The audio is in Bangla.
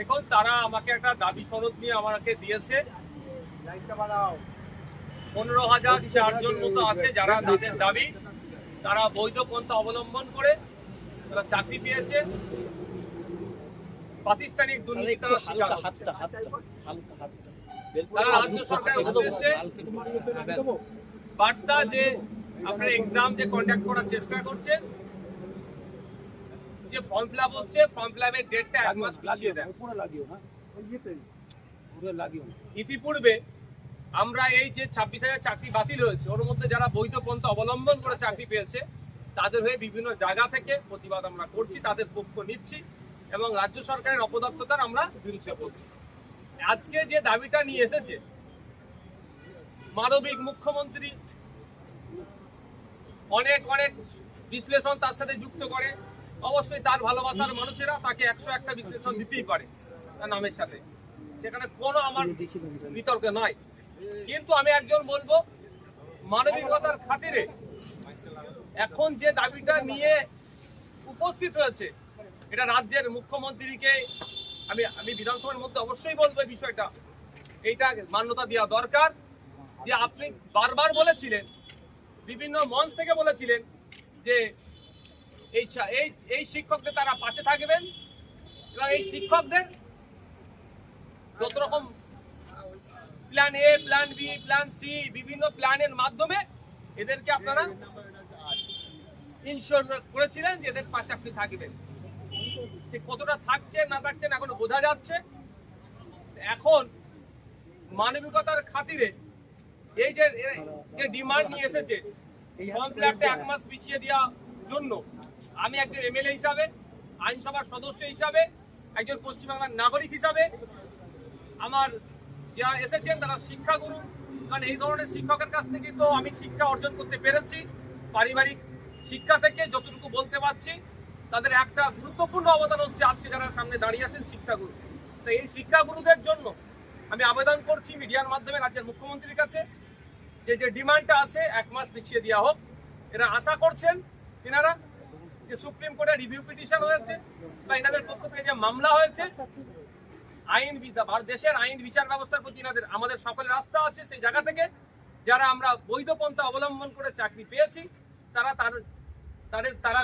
দেখুন তারা আমাকে একটা দাবি সনদ নিয়ে আমাকে দিয়েছে। পনেরো হাজার চারজন মতো আছে যারা তাদের দাবি। তারা বৈধ পন্থা অবলম্বন করে তারা চাকরি পেয়েছে। প্রাতিষ্ঠানিক দুর্নীতি তারা তারা রাজ্য সরকারের উদ্দেশ্যে বার্তা যে আপনার এক্সাম যে কন্ডাক্ট করার চেষ্টা করছে যে ফর্ম ফিল আপ হচ্ছে ফর্ম ফিল আপের ডেটটা এক মাস পিছিয়ে দেন ইতিপূর্বে আমরা এই যে ছাব্বিশ হাজার চাকরি বাতিল হয়েছে ওর মধ্যে যারা বৈধ পন্থা অবলম্বন করে চাকরি পেয়েছে তাদের হয়ে বিভিন্ন জায়গা থেকে প্রতিবাদ আমরা করছি তাদের পক্ষ নিচ্ছি এবং রাজ্য সরকারের অপদস্থতার আমরা বিরুদ্ধে করছি আজকে যে দাবিটা নিয়ে এসেছে মানবিক মুখ্যমন্ত্রী অনেক অনেক বিশ্লেষণ তার সাথে যুক্ত করে অবশ্যই তার ভালোবাসার মানুষেরা তাকে একশো একটা বিশ্লেষণ দিতেই পারে তার নামের সাথে। সেখানে কোনো আমার বিতর্ক নয়। কিন্তু আমি একজন বলব, মানবিকতার খাতিরে এখন যে দাবিটা নিয়ে উপস্থিত হয়েছে, এটা রাজ্যের মুখ্যমন্ত্রীকে আমি আমি বিধানসভার মধ্যে অবশ্যই বলব এই বিষয়টা। এইটা মান্যতা দেওয়া দরকার যে আপনি বারবার বলেছিলেন, বিভিন্ন মঞ্চ থেকে বলেছিলেন যে এই এই শিক্ষকদের তারা পাশে থাকবেন এবং এই শিক্ষকদের যত রকম plan A plan B plan C বিভিন্ন প্ল্যানের মাধ্যমে এদেরকে আপনারা ইনশোর করেছিলেন যে এদের পাশে আপনি থাকবেন। সে কতটা থাকছেন না থাকছেন এখনও বোঝা যাচ্ছে। এখন মানবিকতার খাতিরে এই যে যে ডিমান্ড নিয়ে এসেছে ফর্ম ফিল আপটা এক মাস পিছিয়ে দেওয়ার জন্য আমি একজন এমএলএ হিসাবে, আইনসভার সদস্য হিসাবে, একজন পশ্চিমবাংলার নাগরিক হিসাবে আমার যারা এসেছেন তারা শিক্ষাগুরু। কারণ এই ধরনের শিক্ষকের কাছ থেকে তো আমি শিক্ষা অর্জন করতে পেরেছি। পারিবারিক শিক্ষা থেকে যতটুকু বলতে পারছি, তাদের একটা গুরুত্বপূর্ণ অবদান হচ্ছে আজকে যারা সামনে দাঁড়িয়ে আছেন শিক্ষাগুরু। তো এই শিক্ষাগুরুদের জন্য আমি আবেদন করছি মিডিয়ার মাধ্যমে রাজ্যের মুখ্যমন্ত্রীর কাছে যে যে ডিমান্ডটা আছে, এক মাস পিছিয়ে দেওয়া হোক। এরা আশা করছেন, এনারা যে সুপ্রিম কোর্টে রিভিউ পিটিশন হয়েছে বা এনাদের পক্ষ থেকে যে মামলা হয়েছে, আইন দেশের আইন বিচার ব্যবস্থার প্রতি এনাদের আমাদের সকলের আস্থা আছে সেই জায়গা থেকে। যারা আমরা বৈধ পন্থা অবলম্বন করে চাকরি পেয়েছি, তারা তার তাদের তারা